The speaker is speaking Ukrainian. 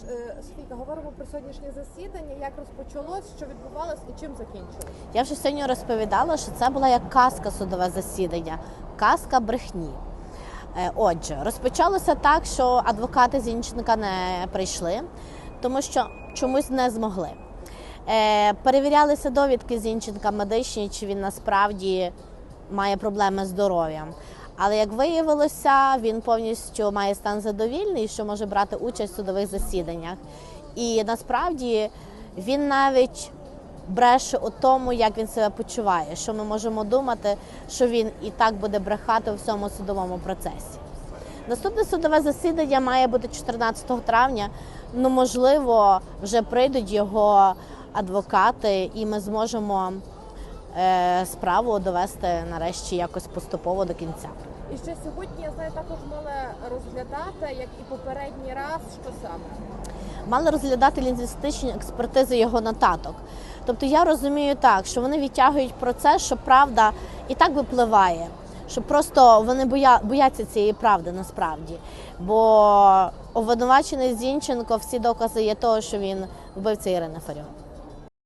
Тож, е, Софійка, говоримо про сьогоднішнє засідання, як розпочалось, що відбувалось і чим закінчилось. Я вже сьогодні розповідала, що це була як казка судове засідання, казка брехні. Е, Отже, розпочалося так, що адвокати Зінченка не прийшли, тому що чомусь не змогли. Е, Перевірялися довідки Зінченка медичні, чи він насправді має проблеми з здоров'ям. Але як виявилося, він повністю має стан задовільний, що може брати участь в судових засіданнях. І насправді він навіть бреше у тому, як він себе почуває. Що ми можемо думати, що він і так буде брехати у всьому судовому процесі. Наступне судове засідання має бути 14 травня. Ну, можливо, вже прийдуть його адвокати, і ми зможемо справу довести нарешті якось поступово до кінця. І ще сьогодні, я знаю, також мали розглядати, як і попередній раз, що саме. мали розглядати лінгвістичні експертизи його нотаток. Тобто я розумію так, що вони відтягують процес, що правда і так випливає, що просто вони боя, бояться цієї правди насправді. Бо обвинувачений Зінченко всі докази є того, що він вбивця Ірини Фаріон.